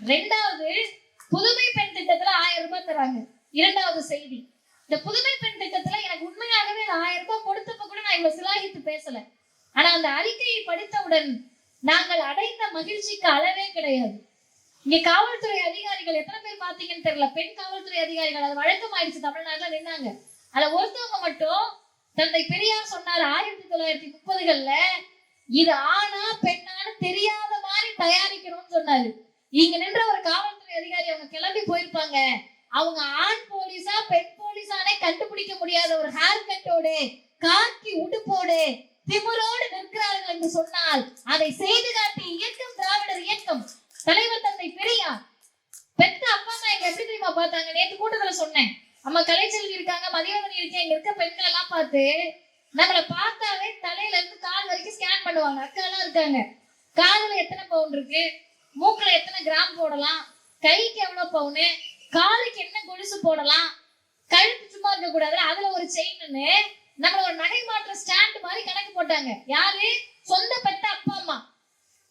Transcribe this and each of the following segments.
ரெண்டாவது புதுமை பெண் திட்டத்துல ஆயிரம் ரூபாய் தராங்க. இரண்டாவது செய்தி. இந்த புதுமை பெண் திட்டத்துல எனக்கு உண்மையாகவே ஆயிரம் ரூபாய் கொடுத்தப்ப கூட நான் இவ்வளவு சிலாகித்து பேசல. ஆனா அந்த அறிக்கையை படித்தவுடன் நாங்கள் அடைந்த மகிழ்ச்சிக்கு அளவே கிடையாது. இங்க காவல்துறை அதிகாரிகள் எத்தனை பேர் பாத்தீங்கன்னு தெரியல. பெண் காவல்துறை அதிகாரிகள் அது வழக்கமாயிடுச்சு. தமிழ்நாட்டுல நின்னாங்க. அதுல ஒருத்தவங்க மட்டும் தந்தை பெரியார் சொன்னார் ஆயிரத்தி தொள்ளாயிரத்தி முப்பதுகள்ல இது ஆணா பெண்ணான்னு தெரியாத மாதிரி தயாரிக்கணும்னு சொன்னாரு. இங்க நின்ற ஒரு காவல்துறை அதிகாரி அவங்க கிளம்பி போயிருப்பாங்க. அவங்க ஆண் போலீஸா பெண் போலீஸானே கண்டுபிடிக்க முடியாத ஒரு ஹேர் கட்டோடு காக்கி உடுப்போடு திமிரோடு நிற்கிறார்கள் என்று சொன்னால் அதை செய்து காட்டி இயக்கம் திராவிடர் இயக்கம். தலைவர் தந்தை பெரியார். பெத்த அப்பா அம்மா எங்க எப்படி தெரியுமா பார்த்தாங்க? நேத்து கூட்டத்துல சொன்னேன். அம்மா கலைச்செல்வி இருக்காங்க மதியவதனி இருக்கேன் இங்க இருக்க பெண்கள் எல்லாம் பார்த்து நம்மளை பார்த்தாவே தலையில இருந்து கால் வரைக்கும் ஸ்கேன் பண்ணுவாங்க. அக்கா எல்லாம் இருக்காங்க. காதுல எத்தனை பவுன் இருக்கு? மூக்குல எத்தனை கிராம் போடலாம்? கைக்கு எவ்வளவு பவுனு? காலுக்கு என்ன கொலுசு போடலாம்? கழுத்து சும்மா இருக்க கூடாது அதுல ஒரு செயின்னு நம்மள ஒரு நகை மாற்ற ஸ்டாண்ட் மாதிரி கணக்கு போட்டாங்க. யாரு? சொந்த பெத்த அப்பா அம்மா.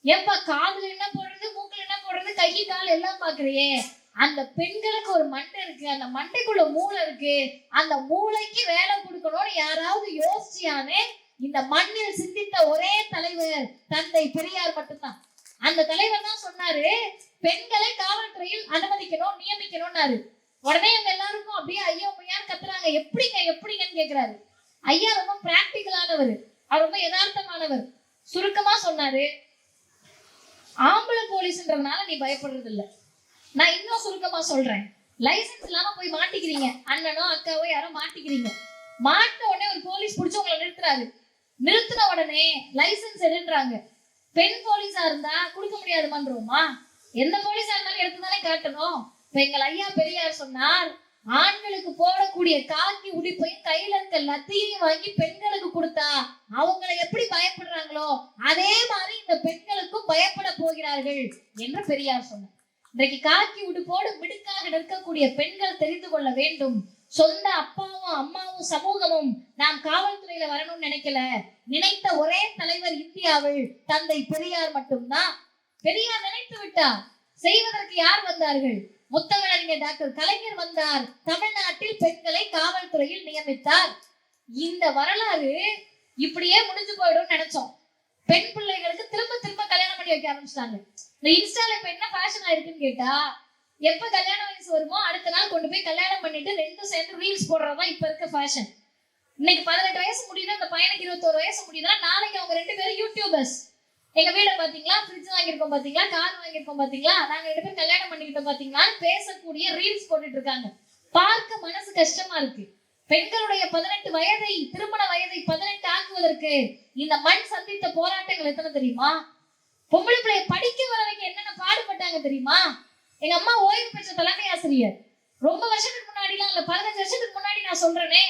ஏப்பா காதுல என்ன போடுறது மூக்குல என்ன போடுறது கை கால் எல்லாம் பாக்குறியே? அந்த பெண்களுக்கு ஒரு மண்டை இருக்கு அந்த மண்டைக்குள்ள மூளை இருக்கு. அந்த மூளைக்கு வேலை கொடுக்கணும்னு யாராவது யோசிச்சியானே இந்த மண்ணில் சிந்தித்த ஒரே தலைவர் தந்தை பெரியார் மட்டும்தான். அந்த தலைவர் தான் சொன்னாரு பெண்களை காவல்துறையில் அனுமதிக்கணும் நியமிக்கணும்னாரு. உடனே இவங்க எல்லாருக்கும் அப்படியே ஐயோ ஐயான்னு கத்துறாங்க? எப்படிங்க எப்படிங்கன்னு கேக்குறாரு. ஐயா ரொம்ப பிராக்டிக்கலானவர் அவர் ரொம்ப யதார்த்தமானவர். சுருக்கமா சொன்னாரு ஆம்பளை போலீஸ்ன்றதுனால நீ பயப்படுறது இல்ல நான் இன்னும் சுருக்கமா சொல்றேன். லைசென்ஸ் இல்லாம போய் மாட்டிக்கிறீங்க. அண்ணனோ அக்காவோ யாரோ மாட்டிக்கிறீங்க. மாட்டின உடனே ஒரு போலீஸ் பிடிச்சவங்களை நிறுத்துறாரு. நிறுத்தின உடனே லைசென்ஸ் எடுன்றாங்க. பெண் போலீஸா இருந்தா கொடுக்க முடியாது பண்றோமா எந்த போலீஸா இருந்தாலும் எடுத்துதானே காட்டணும். இப்ப எங்கள் ஐயா பெரியார் சொன்னார் ஆண்களுக்கு போடக்கூடிய காக்கி உடிப்பையும் கையில இருக்க லத்தியையும் வாங்கி பெண்களுக்கு கொடுத்தா அவங்களை எப்படி பயப்படுறாங்களோ அதே மாதிரி இந்த பெண்களுக்கும் பயப்பட போகிறார்கள் என்று பெரியார் சொன்னார். இன்றைக்கு காக்கி உடுப்போடு மிடுக்காக நிற்கக்கூடிய பெண்கள் தெரிந்து கொள்ள வேண்டும். சொந்த அப்பாவும் அம்மாவும் சமூகமும் நாம் காவல்துறையில வரணும்னு நினைக்கல. நினைத்த ஒரே தலைவர் இந்தியாவில் தந்தை பெரியார் மட்டும்தான். பெரியார் நினைத்து விட்டார். செய்வதற்கு யார் வந்தார்கள்? முத்தமிழறிஞர் டாக்டர் கலைஞர் வந்தார். தமிழ்நாட்டில் பெண்களை காவல்துறையில் நியமித்தார். இந்த வரலாறு இப்படியே முடிஞ்சு போயிடும் நினைச்சோம். பெண் பிள்ளைகளுக்கு திரும்ப திரும்ப கல்யாணம் பண்ணி வைக்க ஆரம்பிச்சிட்டாங்க. இந்த இன்ஸ்டால இப்ப என்ன ஃபேஷன் ஆயிருக்குன்னு கேட்டா எப்ப கல்யாண வயசு வருமோ அடுத்த நாள் கொண்டு போய் கல்யாணம் பண்ணிட்டு ரெண்டும் சேர்ந்து ரீல்ஸ் போடுறதா இப்ப இருக்க ஃபேஷன் இன்னைக்கு பதினெட்டு வயசு முடியுது அந்த பையனுக்கு இருபத்தோரு வயசு முடியுதா நாளைக்கு அவங்க ரெண்டு பேரும் யூடியூபர்ஸ் எங்க வீட பாத்தீங்களா? ஃப்ரிட்ஜ் வாங்கியிருக்கோம் பாத்தீங்களா? கார் வாங்கியிருக்கோம் பாத்தீங்களா? நாங்க ரெண்டு பேரும் கல்யாணம் பண்ணிக்கிட்டோம் பாத்தீங்களா பேசக்கூடிய ரீல்ஸ் போட்டுட்டு இருக்காங்க. பார்க்க மனசு கஷ்டமா இருக்கு. பெண்களுடைய பதினெட்டு வயதை திருமண வயதை பதினெட்டு ஆக்குவதற்கு இந்த மண் சந்தித்த போராட்டங்கள் எத்தனை தெரியுமா? பொம்பளை பிள்ளைய படிக்க வர வைக்க என்னென்ன பாடுபட்டாங்க தெரியுமா? எங்க அம்மா ஓய்வு பெற்ற தலைமை ஆசிரியர். ரொம்ப வருஷத்துக்கு முன்னாடிலாம் இல்ல பதினஞ்சு வருஷத்துக்கு முன்னாடி நான் சொல்றேனே.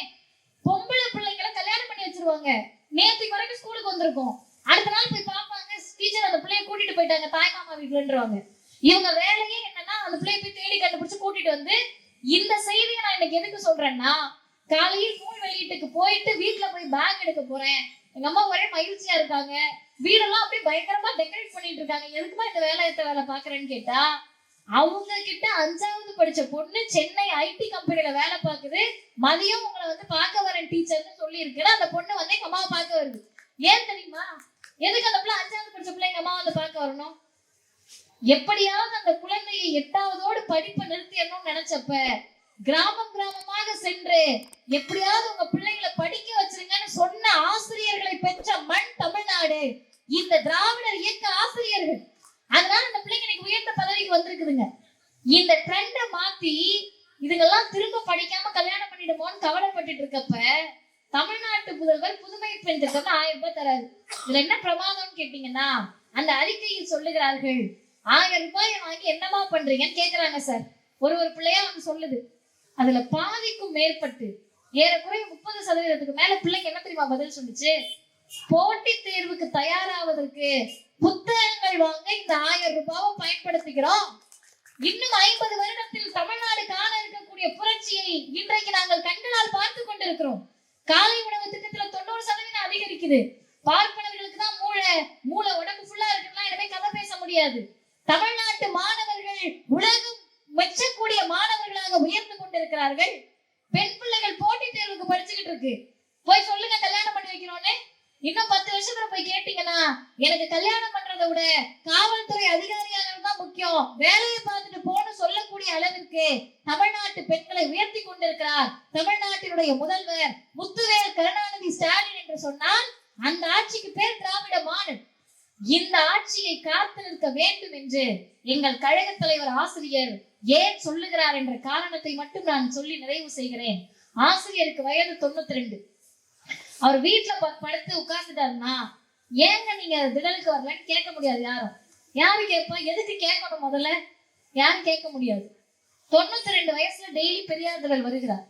பொம்பளை பிள்ளைங்களை கல்யாணம் பண்ணி வச்சிருவாங்க. நேத்துக்கு வரைக்கும் ஸ்கூலுக்கு வந்திருக்கோம். அடுத்த நாள் போய் பார்ப்பாங்க டீச்சர் அந்த பிள்ளைய கூட்டிட்டு போயிட்டாங்க தாய் மாமா வீட்டுலன்றவாங்க. இவங்க வேலையே என்னன்னா அந்த பிள்ளைய போய் தேடி கண்டுபிடிச்சு கூட்டிட்டு வந்து இந்த செய்தியை நான் இன்னைக்கு எதுக்கு சொல்றேன்னா காலையில் நூல் வெளியீட்டுக்கு போயிட்டு வீட்டுல போய் பேக் எடுக்க போறேன். எங்க அம்மா ஒரே மகிழ்ச்சியா இருக்காங்க. வீடெல்லாம் அப்படியே பயங்கரமா டெக்கரேட் பண்ணிட்டு இருக்காங்க. எதுக்குமா இந்த வேலையத்த வேலை பாக்குறேன்னு கேட்டா அவங்க கிட்ட அஞ்சாவது படிச்ச பொண்ணு சென்னை ஐடி கம்பெனில வேலை பார்க்குது. மதியம் உங்களை வந்து பார்க்க வரேன் டீச்சர்னு சொல்லி இருக்குன்னா அந்த பொண்ணு வந்து எங்க அம்மாவை பார்க்க வருது. ஏன் தெரியுமா? எதுக்கு அந்த பிள்ளை அஞ்சாவது படிச்ச பிள்ளை எங்க அம்மா வந்து பார்க்க வரணும்? எப்படியாவது அந்த குழந்தையை எட்டாவதோடு படிப்பை நிறுத்திடணும்னு நினைச்சப்ப கிராமம் கிராமமாக சென்று எப்படியாவது உங்க பிள்ளைங்களை படிக்க வச்சிருங்கன்னு சொன்ன ஆசிரியர்களை பெற்ற மண் தமிழ்நாடு. இந்த திராவிடர் இயக்க ஆசிரியர்கள் அதனால அந்த பிள்ளைங்க இன்னைக்கு உயர்ந்த பதவிக்கு வந்திருக்குதுங்க. இந்த ட்ரெண்டை மாத்தி இதுங்கெல்லாம் திரும்ப படிக்காம கல்யாணம் பண்ணிடுமோன்னு கவலைப்பட்டுட்டு இருக்கப்ப தமிழ்நாட்டு முதல்வர் புதுமை பெண் திட்டம் ஆயிரம் ரூபாய் தராரு. இதுல என்ன பிரமாதம்னு கேட்டீங்கன்னா அந்த அறிக்கையில் சொல்லுகிறார்கள் ஆயிரம் ரூபாய் வாங்கி என்னமா பண்றீங்கன்னு கேக்குறாங்க சார் ஒரு ஒரு பிள்ளையா வந்து சொல்லுது. அதுல பாதிக்கும் மேற்பட்டு ஏறக்குறைய முப்பது சதவீதத்துக்கு மேல பிள்ளைங்க என்ன தெரியுமா பதில் சொல்லுச்சு? போட்டித் தேர்வுக்கு தயாராவதற்கு புத்தகங்கள் வாங்க இந்த ஆயிரம் ரூபாவை பயன்படுத்துகிறோம். இன்னும் ஐம்பது வருடத்தில் தமிழ்நாடு காண இருக்கக்கூடிய புரட்சியை இன்றைக்கு நாங்கள் கண்களால் பார்த்து கொண்டிருக்கிறோம். காலை உணவு திட்டத்துல தொண்ணூறு சதவீதம் அதிகரிக்குது. பார்ப்பன தான் மூளை மூளை உடம்பு ஃபுல்லா இருக்குன்னா இனிமே கதை பேச முடியாது தமிழ்நாட்டு மாணவர்கள் உலகம் மெச்சக்கூடிய மாணவர்களாக உயர்ந்து கொண்டிருக்கிறார்கள் பெண் பிள்ளைகள் போட்டித் தேர்வுக்கு படிச்சுக்கிட்டு இருக்கு போய் சொல்லுங்க கல்யாணம் பண்ணி வைக்கிறோன்னு இன்னும் பத்து வருஷத்துல போய் கேட்டீங்கன்னா எனக்கு கல்யாணம் பண்றதை விட காவல்துறை அதிகாரியாளர் தான் முக்கியம். வேலையை பார்த்துட்டு போன்னு சொல்லக்கூடிய அளவிற்கு தமிழ்நாட்டு பெண்களை உயர்த்தி கொண்டிருக்கிறார் தமிழ்நாட்டினுடைய முதல்வர் முத்துவேல் கருணாநிதி ஸ்டாலின் என்று சொன்னால் அந்த ஆட்சிக்கு பேர் திராவிட மாடல். இந்த ஆட்சியை காத்து நிற்க வேண்டும் என்று எங்கள் கழக தலைவர் ஆசிரியர் ஏன் சொல்லுகிறார் என்ற காரணத்தை மட்டும் நான் சொல்லி நிறைவு செய்கிறேன். ஆசிரியருக்கு வயது தொண்ணூத்தி ரெண்டு. அவர் வீட்டுல ப- படுத்து உட்கார்ந்துட்டாருன்னா ஏங்க நீங்க திடலுக்கு வரலன்னு கேட்க முடியாது யாரும். யாரு கேட்பா? எதுக்கு கேட்கணும் முதல்ல? யாரும் கேட்க முடியாது. தொண்ணூத்தி ரெண்டு வயசுல டெய்லி பெரியார் திடல் வருகிறார்.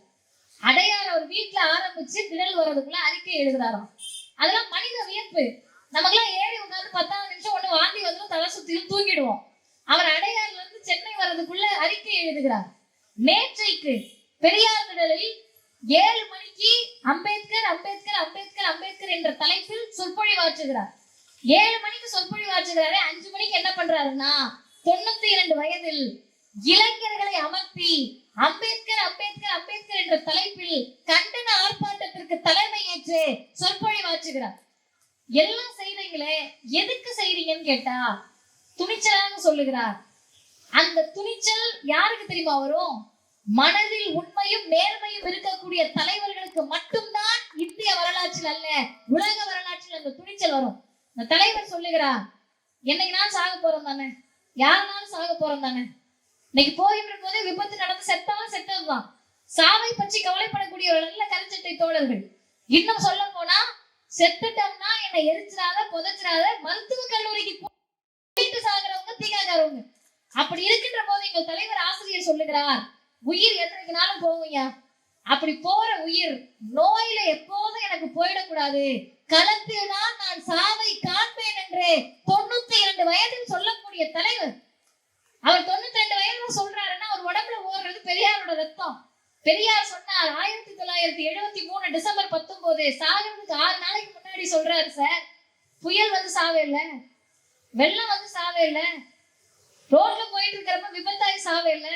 அடையார் அவர் வீட்டுல ஆரம்பிச்சு திடல் வர்றதுக்குள்ள அறிக்கை எழுதுறாராம். அதெல்லாம் மனித வியப்பு. நமக்கெல்லாம் ஏறி உட்காந்து பத்தாவது நிமிஷம் ஒண்ணு வாந்தி வந்துடும் தலை சுத்தியும் தூங்கிடுவோம். அவர் அடையாறுல இருந்து சென்னை வர்றதுக்குள்ள அறிக்கை எழுதுகிறார். நேற்றைக்கு பெரியார் திடலில் ஏழு மணிக்கு அம்பேத்கர் அம்பேத்கர் அம்பேத்கர் அம்பேத்கர் என்ற தலைப்பில் சொற்பொழிவாற்றுகிறார் ஏழு மணிக்கு சொற்பொழிவாற்றுகிறாரே அஞ்சு மணிக்கு என்ன பண்றாருன்னா தொண்ணூத்தி இரண்டு வயதில் இளைஞர்களை அமர்த்தி அம்பேத்கர் அம்பேத்கர் அம்பேத்கர் என்ற தலைப்பில் கண்டன ஆர்ப்பாட்டத்திற்கு தலைமை ஏற்று சொற்பொழிவாற்றுகிறார் எல்லாம் செய்றீங்களே எதுக்கு செய்றீங்கன்னு கேட்டா துணிச்சலாக சொல்லுகிறார். அந்த துணிச்சல் யாருக்கு தெரியுமா வரும்? மனதில் உண்மையும் நேர்மையும் இருக்கக்கூடிய தலைவர்களுக்கு மட்டும்தான் இந்திய வரலாற்றில் அல்ல உலக வரலாற்றில் அந்த துணிச்சல் வரும். இந்த தலைவர் சொல்லுகிறா என்னைக்கு நான் சாக போறோம் தானே? யாருனாலும் சாக போறோம் தானே? இன்னைக்கு போகின்ற போதே விபத்து நடந்து செத்தவன் செத்ததுதான் சாவை பற்றி கவலைப்படக்கூடிய ஒரு நல்ல கருச்சட்டை தோழர்கள். இன்னும் சொல்ல போனா செத்துட்டோம்னா என்னை எரிச்சிடாத புதைச்சிடாத மருத்துவ கல்லூரிக்கு போயிட்டு சாகுறவங்க தீகாக்காரவங்க. அப்படி இருக்கின்ற போது எங்கள் தலைவர் ஆசிரியர் சொல்லுகிறார் உயிர் என்றைக்குனாலும் போகுங்க அப்படி போற உயிர் நோயில எப்போதும் எனக்கு போயிடக்கூடாது. களத்தில் தான் நான் சாவை காண்பேன் என்று தொண்ணூத்தி இரண்டு வயதில் சொல்லக்கூடிய தலைவர் அவர் தொண்ணூத்தி ரெண்டு வயதுல சொல்றாருன்னா அவர் உடம்புல ஓடுறது பெரியாரோட ரத்தம் பெரியார் சொன்னார் ஆயிரத்தி தொள்ளாயிரத்தி எழுபத்தி மூணு டிசம்பர் பத்தொன்பது சாகிறதுக்கு ஆறு நாளைக்கு முன்னாடி சொல்றாரு சார் புயல் வந்து சாவே இல்ல வெள்ளம் வந்து சாவே இல்ல ரோட்ல போயிட்டு இருக்கிறப்ப விபத்தாகி சாவே இல்ல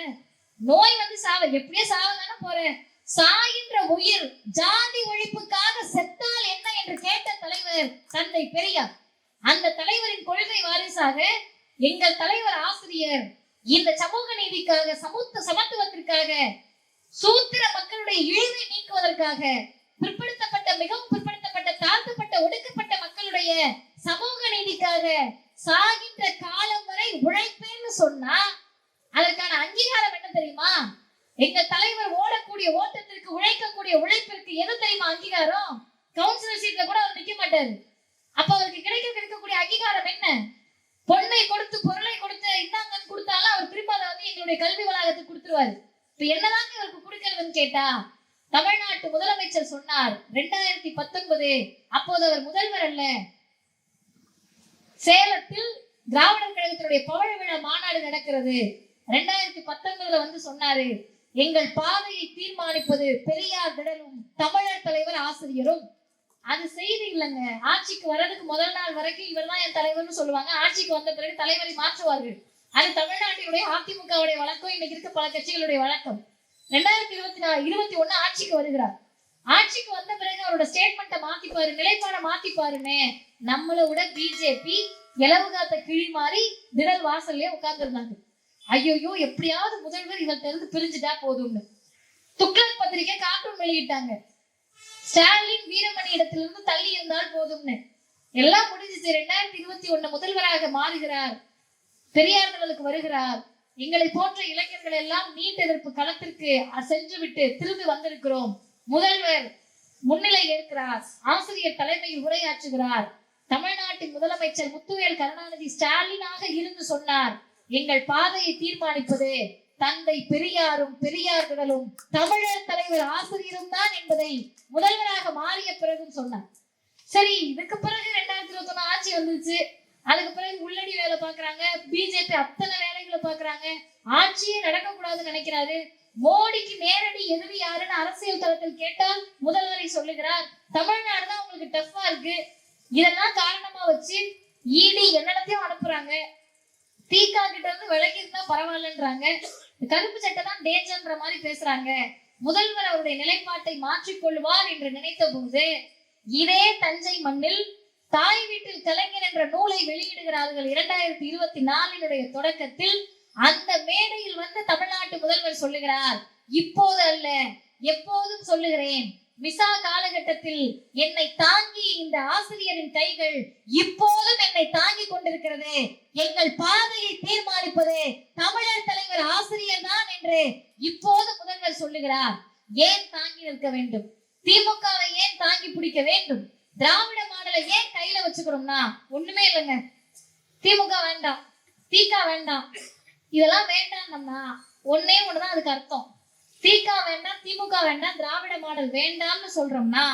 நோய் வந்து சாவ எப்படியே சாவ தானே போறேன் சாகின்ற உயிர் ஜாதி ஒழிப்புக்காக செத்தால் என்ன என்று கேட்ட தலைவர் தந்தை பெரியார். அந்த தலைவரின் கொள்கை வாரிசாக எங்கள் தலைவர் ஆசிரியர் இந்த சமூக நீதிக்காக சமூக சமத்துவத்திற்காக சூத்திர மக்களுடைய இழிவை நீக்குவதற்காக பிற்படுத்தப்பட்ட மிகவும் பிற்படுத்தப்பட்ட தாழ்த்தப்பட்ட ஒடுக்கப்பட்ட மக்களுடைய சமூக நீதிக்காக சாகின்ற காலம் வரை உழைப்பேன்னு சொன்னா அதற்கான அங்கீகாரம் என்ன தெரியுமா? எங்க தலைவர் ஓடக்கூடிய ஓட்டத்திற்கு உழைக்கக்கூடிய உழைப்பிற்கு எது தெரியுமா அங்கீகாரம்? கவுன்சிலர் சீட்ல கூட அவர் நிக்க மாட்டாரு. அப்ப அவருக்கு கிடைக்க கிடைக்கக்கூடிய அங்கீகாரம் என்ன? பொண்ணை கொடுத்து பொருளை கொடுத்து இந்தாங்கன்னு கொடுத்தாலும் அவர் திரும்ப அதை வந்து எங்களுடைய கல்வி வளாகத்துக்கு கொடுத்துருவாரு. இப்ப என்னதாங்க இவருக்கு கொடுக்கறதுன்னு கேட்டா தமிழ்நாட்டு முதலமைச்சர் சொன்னார் ரெண்டாயிரத்தி பத்தொன்பது அப்போது அவர் முதல்வர் அல்ல. சேலத்தில் திராவிடர் கழகத்தினுடைய பவழ விழா மாநாடு நடக்கிறது. ரெண்டாயிரத்தி பத்தொன்பதுல வந்து சொன்னாரு எங்கள் பாதையை தீர்மானிப்பது பெரியார் திடலும் தமிழர் தலைவர் ஆசிரியரும். அது செய்தி இல்லைங்க. ஆட்சிக்கு வர்றதுக்கு முதல் நாள் வரைக்கும் இவர்தான் என் தலைவர்னு சொல்லுவாங்க. ஆட்சிக்கு வந்த பிறகு தலைவரை மாற்றுவார்கள். அது தமிழ்நாட்டினுடைய அதிமுகவுடைய வழக்கம் இன்னைக்கு இருக்க பல கட்சிகளுடைய வழக்கம். ரெண்டாயிரத்தி இருபத்தி நாலு இருபத்தி ஒண்ணு ஆட்சிக்கு வருகிறார். ஆட்சிக்கு வந்த பிறகு அவரோட ஸ்டேட்மெண்ட்டை மாத்திப்பாரு நிலைப்பாடை மாத்திப்பாருன்னு நம்மளை விட பிஜேபி இலவு காத்த கிழி மாறி திடல் வாசல்லே உட்கார்ந்துருந்தாங்க. ஐயோயோ எப்படியாவது முதல்வர் இவர்கிட்ட இருந்து பிரிஞ்சுட்டா போதும்னு. துக்ளக் பத்திரிக்கை கார்ட்டூன் வெளியிட்டாங்க. ஸ்டாலின் வீரமணி இடத்திலிருந்து தள்ளி இருந்தால் போதும்னு. எல்லாம் முடிஞ்சிச்சு. ரெண்டாயிரத்தி இருபத்தி ஒண்ணு முதல்வராக மாறுகிறார். பெரியார்களுக்கு வருகிறார். எங்களை போன்ற இளைஞர்கள் எல்லாம் நீட் எதிர்ப்பு களத்திற்கு சென்று விட்டு திரும்பி வந்திருக்கிறோம். முதல்வர் முன்னிலை ஏற்கிறார். ஆசிரியர் தலைமையில் உரையாற்றுகிறார். தமிழ்நாட்டின் முதலமைச்சர் முத்துவேல் கருணாநிதி ஸ்டாலினாக இருந்து சொன்னார். எங்கள் பாதையை தீர்மானிப்பது தந்தை பெரியாரும் பெரியார்களும் தமிழர் தலைவர் ஆசிரியரும் தான் என்பதை முதல்வராக மாறிய பிறகுன்னு சொன்னார். சரி இதுக்கு பிறகு ரெண்டாயிரத்தி இருபத்தி ஒண்ணு ஆட்சி வந்துச்சு. அதுக்கு பிறகு உள்ளடி வேலை பாக்குறாங்க பிஜேபி அத்தனை வேலைகளை பாக்குறாங்க ஆட்சியே நடக்க கூடாதுன்னு நினைக்கிறாரு. மோடிக்கு நேரடி எதிரி யாருன்னு அரசியல் தளத்தில் கேட்டால் முதல்வரை சொல்லுகிறார். தமிழ்நாடு தான் உங்களுக்கு டஃப்பா இருக்கு. இதெல்லாம் காரணமா வச்சு இடி என்னிடத்தையும் அனுப்புறாங்க. தீக்கா கிட்ட இருந்து விலகி இருந்தா பரவாயில்லன்றாங்க கருப்பு சட்டை தான் டேஞ்சர்ன்ற மாதிரி பேசுறாங்க. முதல்வர் அவருடைய நிலைப்பாட்டை மாற்றிக் கொள்வார் என்று நினைத்த போது இதே தஞ்சை மண்ணில் தாய் வீட்டில் கலைஞர் என்ற நூலை வெளியிடுகிறார்கள் இரண்டாயிரத்தி இருபத்தி நாலினுடைய தொடக்கத்தில் அந்த மேடையில் வந்து தமிழ்நாட்டு முதல்வர் சொல்லுகிறார் இப்போது அல்ல எப்போதும் சொல்லுகிறேன் விசா காலகட்டத்தில் என்னை தாங்கி இந்த ஆசிரியரின் கைகள் இப்போதும் என்னை தாங்கி கொண்டிருக்கிறது. எங்கள் பாதையை தீர்மானிப்பது தமிழர் தலைவர் ஆசிரியர் தான் என்று இப்போது முதல்வர் சொல்லுகிறார். ஏன் தாங்கி நிற்க வேண்டும்? திமுகவை ஏன் தாங்கி பிடிக்க வேண்டும்? திராவிட மாடலை ஏன் கையில வச்சுக்கிறோம்னா? ஒண்ணுமே இல்லைங்க. திமுக வேண்டாம். தீகா வேண்டாம். இதெல்லாம் வேண்டாம் நம்ம ஒன்னே ஒண்ணுதான் அதுக்கு அர்த்தம். வேண்டாம் திமுக வேண்டாம் திராவிட மாடல் வேண்டாம்னு சொல்றோம்னா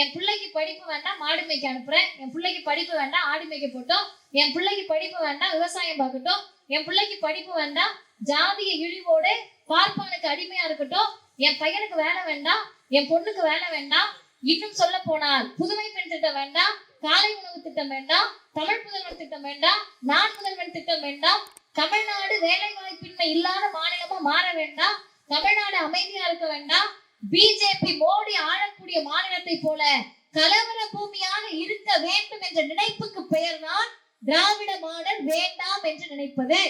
என் பிள்ளைக்கு படிப்பு வேண்டாம் மாடு மேய்க்க அனுப்புறேன். என் பிள்ளைக்கு படிப்பு வேண்டாம் ஆடு மேய்க்க போட்டோம் என் பிள்ளைக்கு படிப்பு வேண்டாம் விவசாயம் பார்க்கட்டும். என் பிள்ளைக்கு படிப்பு வேண்டாம் ஜாதிய இழிவோடு பார்ப்பானுக்கு அடிமையா இருக்கட்டும். என் பையனுக்கு வேலை வேண்டாம் என் பொண்ணுக்கு வேலை வேண்டாம். இன்னும் சொல்ல போனால் புதுமை பெண் திட்டம் வேண்டாம் காலை உணவு திட்டம் வேண்டாம் தமிழ் முதல்வர் திட்டம் வேண்டாம் நான் முதல்வன் திட்டம் வேண்டாம் தமிழ்நாடு வேலை வாய்ப்பின்மை இல்லாத மாநிலமா மாற வேண்டாம். தமிழ்நாடு அமைதியா இருக்க வேண்டாம். பிஜேபி மோடி ஆளக்கூடிய மாநிலத்தை போல கலவர பூமியாக இருக்க வேண்டும் என்ற நினைப்புக்கு பெயர் தான் திராவிட மாடல் வேண்டாம் என்று நினைப்பது.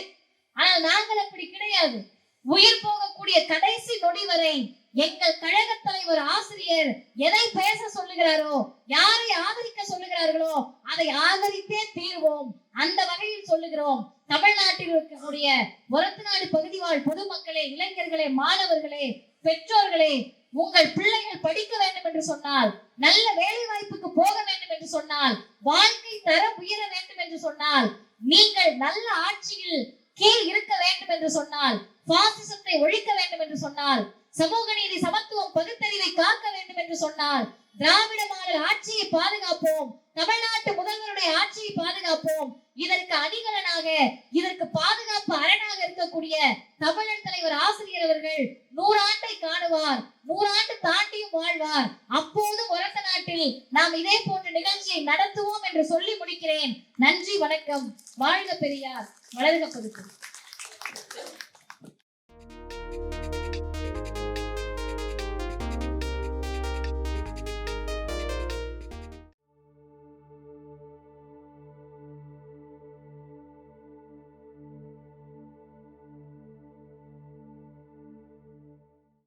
ஆனால் நாங்கள் அப்படி கிடையாது. உயிர் போகக்கூடிய கடைசி நொடி வரை எங்கள் கழக தலைவர் ஆசிரியர் எதை பேச சொல்லுகிறாரோ யாரை ஆதரிக்க சொல்லுகிறார்களோ அதை ஆதரித்தே தீர்வோம். அந்த வகையில் சொல்லுகிறோம். தமிழ்நாட்டில் இருக்கக்கூடிய ஒரத்தநாடு பகுதி வாழ் பொதுமக்களே இளைஞர்களே மாணவர்களே பெற்றோர்களே உங்கள் பிள்ளைகள் படிக்க வேண்டும் என்று சொன்னால் நல்ல வேலை வாய்ப்புக்கு போக வேண்டும் என்று சொன்னால் வாழ்க்கை தரம் உயர வேண்டும் என்று சொன்னால் நீங்கள் நல்ல ஆட்சியில் கீழ் இருக்க வேண்டும் என்று சொன்னால் பாசிசத்தை ஒழிக்க வேண்டும் என்று சொன்னால் சமூக நீதி சமத்துவம் பகுத்தறிவை காக்க வேண்டும் என்று சொன்னால் திராவிட மாடல் ஆட்சியை பாதுகாப்போம். தமிழ்நாட்டு முதல்வருடைய ஆட்சியை பாதுகாப்போம். இதற்கு அணிகலனாக இதற்கு பாதுகாப்பு அரணாக இருக்கக்கூடிய தமிழர் தலைவர் ஆசிரியர் அவர்கள் நூறாண்டை காணுவார். நூறாண்டு தாண்டியும் வாழ்வார். அப்போது உரத்த நாட்டில் நாம் இதே போன்ற நிகழ்ச்சியை நடத்துவோம் என்று சொல்லி முடிக்கிறேன். நன்றி வணக்கம். வாழ்க பெரியார். வளர்க பதுக்கம்